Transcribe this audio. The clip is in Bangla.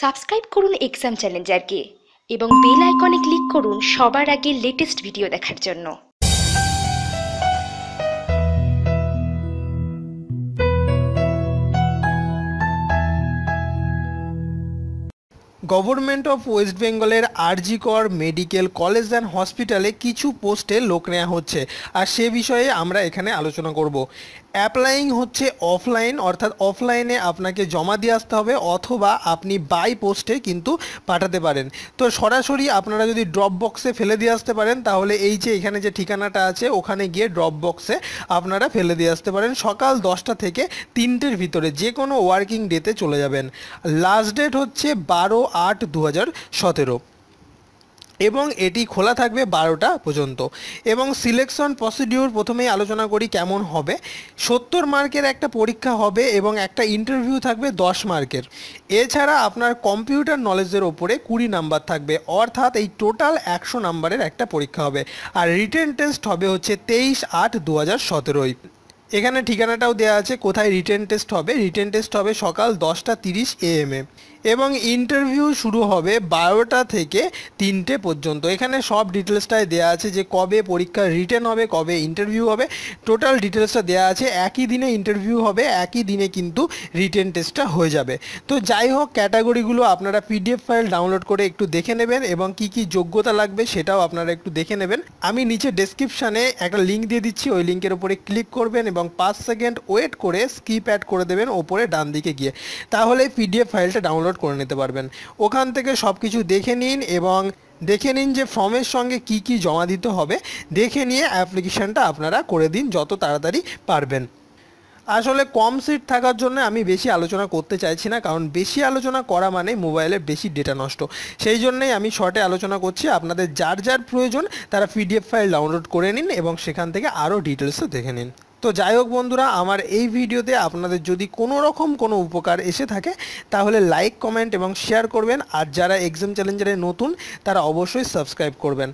সাবস্ক্রাইব করুন এক্সাম চ্যালেঞ্জারকে এবং বেল আইকনে ক্লিক করুন সবার আগে লেটেস্ট ভিডিও দেখার জন্য। গভর্নমেন্ট অফ ওয়েস্ট বেঙ্গলের আরজি কর মেডিকেল কলেজ অ্যান্ড হসপিটালে কিছু পোস্টে লোক নেওয়া হচ্ছে। আর সে বিষয়ে আমরা এখানে আলোচনা করব। অ্যাপ্লাইং হচ্ছে অফলাইন অর্থাৎ অফলাইনে আপনাকে জমা দিয়ে আসতে হবে অথবা আপনি বাই পোস্টে কিন্তু পাঠাতে পারেন। তো সরাসরি আপনারা যদি ড্রপ বক্সে ফেলে দিয়ে আসতে পারেন, তাহলে এই যে এখানে যে ঠিকানাটা আছে, ওখানে গিয়ে ড্রপ বক্সে আপনারা ফেলে দিয়ে আসতে পারেন। সকাল দশটা থেকে তিনটের ভিতরে যে কোনো ওয়ার্কিং ডেতে চলে যাবেন। লাস্ট ডেট হচ্ছে বারো আট দু হাজার সতেরো। এবং এটি খোলা থাকবে বারোটা পর্যন্ত। এবং সিলেকশন প্রসিডিউর প্রথমেই আলোচনা করি কেমন হবে। সত্তর মার্কের একটা পরীক্ষা হবে এবং একটা ইন্টারভিউ থাকবে দশ মার্কের। এছাড়া আপনার কম্পিউটার নলেজের ওপরে কুড়ি নাম্বার থাকবে। অর্থাৎ এই টোটাল একশো নাম্বারের একটা পরীক্ষা হবে। আর রিটেন টেস্ট হবে হচ্ছে তেইশ আট দু হাজার সতেরোই। এখানে ঠিকানাটাও দেওয়া আছে, কোথায় রিটেন টেস্ট হবে। রিটেন টেস্ট হবে সকাল দশটা তিরিশ এএমএ এবং ইন্টারভিউ শুরু হবে বারোটা থেকে তিনটে পর্যন্ত। এখানে সব ডিটেলসটাই দেওয়া আছে যে কবে পরীক্ষা রিটেন হবে, কবে ইন্টারভিউ হবে। টোটাল ডিটেলসটা দেওয়া আছে, একই দিনে ইন্টারভিউ হবে, একই দিনে কিন্তু রিটেন টেস্টটা হয়ে যাবে। তো যাই হোক ক্যাটাগরিগুলো আপনারা পিডিএফ ফাইল ডাউনলোড করে একটু দেখে নেবেন এবং কি কি যোগ্যতা লাগবে সেটাও আপনারা একটু দেখে নেবেন। আমি নিচে ডেসক্রিপশানে একটা লিঙ্ক দিয়ে দিচ্ছি, ওই লিঙ্কের উপরে ক্লিক করবেন এবং পাঁচ সেকেন্ড ওয়েট করে স্কিপ অ্যাড করে দেবেন ওপরে ডান দিকে গিয়ে। তাহলে পিডিএফ ফাইলটা ডাউনলোড করে নিতে পারবেন। ওখান থেকে সব কিছু দেখে নিন এবং দেখে নিন যে ফর্মের সঙ্গে কি কি জমা দিতে হবে। দেখে নিয়ে অ্যাপ্লিকেশানটা আপনারা করে দিন যত তাড়াতাড়ি পারবেন। আসলে কম সিট থাকার জন্য আমি বেশি আলোচনা করতে চাইছি না, কারণ বেশি আলোচনা করা মানে মোবাইলের বেশি ডেটা নষ্ট। সেই জন্যই আমি শর্টে আলোচনা করছি, আপনাদের যার যার প্রয়োজন তারা পিডিএফ ফাইল ডাউনলোড করে নিন এবং সেখান থেকে আরও ডিটেলসও দেখে নিন। তো যাই হোক বন্ধুরা, আমার এই ভিডিওতে আপনাদের যদি কোনো রকম কোনো উপকার এসে থাকে, তাহলে লাইক কমেন্ট এবং শেয়ার করবেন। আর যারা এক্সাম চ্যালেঞ্জারে নতুন, তারা অবশ্যই সাবস্ক্রাইব করবেন।